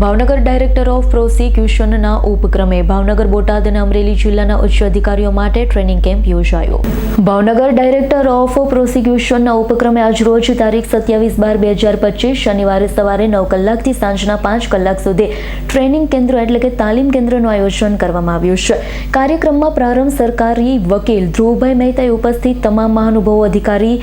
Bhavnagar director of પ્રોસિક્યુશનના ઉપક્રમે ભાવનગર બોટાદ અને અમરેલી જિલ્લાના ઉચ્ચ અધિકારીઓ માટે ટ્રેનિંગ કેમ્પ યોજાયો. ભાવનગર ડાયરેક્ટર ઓફ પ્રોસિક્યુશનના ઉપક્રમે આજરોજ તારીખ સત્યાવીસ બાર બે હજાર પચીસ શનિવારે સવારે નવ કલાકથી સાંજના પાંચ કલાક સુધી ટ્રેનિંગ કેન્દ્ર એટલે કે તાલીમ કેન્દ્રનું આયોજન કરવામાં આવ્યું છે. કાર્યક્રમમાં પ્રારંભ સરકારી વકીલ ધ્રુવભાઈ મહેતાએ ઉપસ્થિત તમામ મહાનુભાવો અધિકારી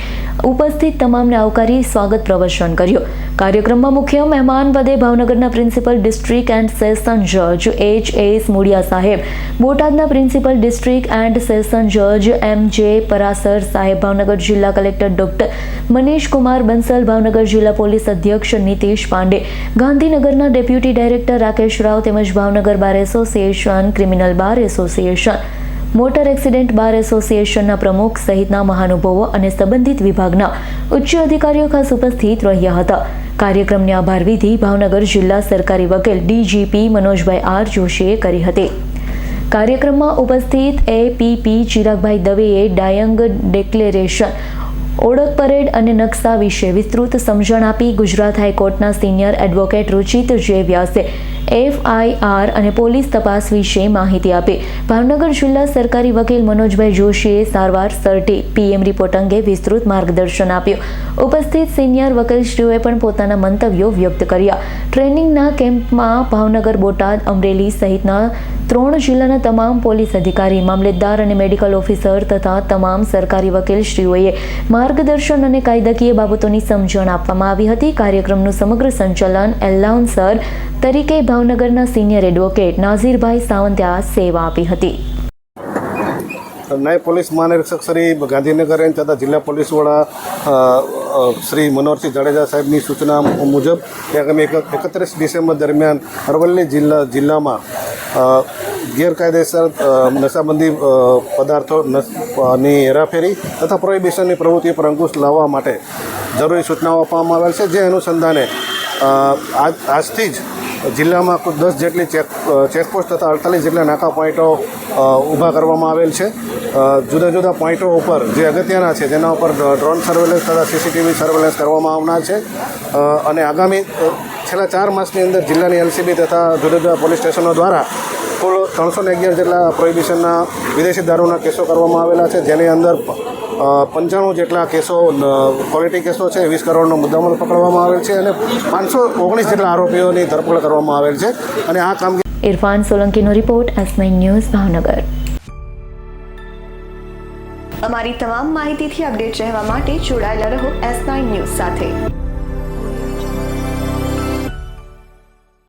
ઉપસ્થિત તમામને આવકારી સ્વાગત પ્રવચન કર્યું. કાર્યક્રમમાં મુખ્ય મહેમાન પદે ભાવનગરના પ્રિન્સિપલ ડિસ્ટ્રિક્ટ એન્ડ સેશન જજ એચ એસ મુડિયા સાહેબ, બોટાદના પ્રિન્સિપલ ડિસ્ટ્રિક્ટ એન્ડ સેશન જજ એમ જે પરાસર સાહેબ, ભાવનગર જિલ્લા કલેક્ટર ડોક્ટર મનીષ કુમાર બંસલ, ભાવનગર જિલ્લા પોલીસ અધ્યક્ષ નીતિશ પાંડે, ગાંધીનગરના ડેપ્યુટી ડાયરેક્ટર રાકેશ રાવ તેમજ Bhavnagar bar association criminal bar association, motor accident bar એસોસિએશનના પ્રમુખ સહિતના મહાનુભાવો અને સંબંધિત વિભાગના ઉચ્ચ અધિકારીઓ ખાસ ઉપસ્થિત રહ્યા હતા. કાર્યક્રમની આભાર વિધિ ભાવનગર જિલ્લા સરકારી વકીલ ડીજીપી મનોજભાઈ આર જોશીએ કરી હતી. કાર્યક્રમમાં ઉપસ્થિત એપીપી ચિરાગભાઈ દવેએ ડાયંગ ડિક્લેરેશન ઓળખ પરેડ અને નકશા વિશે વિસ્તૃત સમજણ આપી ગુજરાત હાઈકોર્ટના સિનિયર એડવોકેટ રુચિત જે વ્યાસે એફઆઈઆર અને પોલીસ તપાસ વિશે માહિતી આપી. ભાવનગર જિલ્લા સરકારી વકીલ મનોજભાઈ જોશીએ સારવાર સર્ટી પીએમ રિપોર્ટ અંગે વિસ્તૃત માર્ગદર્શન આપ્યું. ઉપસ્થિત સિનિયર વકીલશ્રીઓએ પણ પોતાના મંતવ્યો વ્યક્ત કર્યા. ટ્રેનિંગના કેમ્પમાં ભાવનગર બોટાદ, અમરેલી સહિતના ત્રણ જિલ્લાના તમામ પોલીસ અધિકારી, મામલેદાર અને મેડિકલ ઓફિસર તથા તમામ સરકારી વકીલશ્રીઓએ માર્ગદર્શન અને કાયદાકીય બાબતોની સમજણ આપવામાં આવી હતી. કાર્યક્રમનું સમગ્ર સંચાલન એલાઉન્સર તરીકે ભાવનગરના સિનિયર એડવોકેટ નાઝીરભાઈ સાવંતે આ સેવા આપી હતી. નાયબ પોલીસ મહાનિરીક્ષક શ્રી ગાંધીનગર એમ તથા જિલ્લા પોલીસ વડા શ્રી મનોહરસિંહ જાડેજા સાહેબની સૂચના મુજબ કે આગામી એકત્રીસ ડિસેમ્બર દરમિયાન અરવલ્લી જિલ્લા, જિલ્લામાં ગેરકાયદેસર નશાબંધી પદાર્થોની હેરાફેરી તથા પ્રોહિબિશનની પ્રવૃત્તિ પર અંકુશ લાવવા માટે જરૂરી સૂચનાઓ આપવામાં આવેલ છે. જે અનુસંધાને આજથી જ જિલ્લામાં દસ જેટલી ચેક ચેકપોસ્ટ તથા અડતાલીસ જેટલા નાકા પોઈન્ટો ઊભા કરવામાં આવેલ છે. જુદા જુદા પોઈન્ટો ઉપર જે અગત્યના છે તેના ઉપર ડ્રોન સર્વેલન્સ તથા સીસીટીવી સર્વેલન્સ કરવામાં આવનાર છે. અને આગામી છેલ્લા ચાર માસની અંદર જિલ્લાની એલસીબી તથા જુદા જુદા પોલીસ સ્ટેશનો દ્વારા કુલ ત્રણસો ને અગિયાર જેટલા પ્રોહિબિશનના વિદેશી દારૂના કેસો કરવામાં આવેલા છે, જેની અંદર પંચાણું જેટલા કેસો ક્વોલિટી કેસો છે વીસ કરોડનો મુદ્દામાલ પકડવામાં આવેલ છે અને પાંચસો ઓગણીસ જેટલા આરોપીઓની ધરપકડ કરવામાં આવેલ છે. અને આ કામગીરી ઇરફાન સોલંકીનો રિપોર્ટ એસ ન્યૂઝ ભાવનગર. અમારી તમામ માહિતીથી અપડેટ રહેવા માટે જોડાયેલા રહો એસ નાઇન ન્યૂઝ સાથે.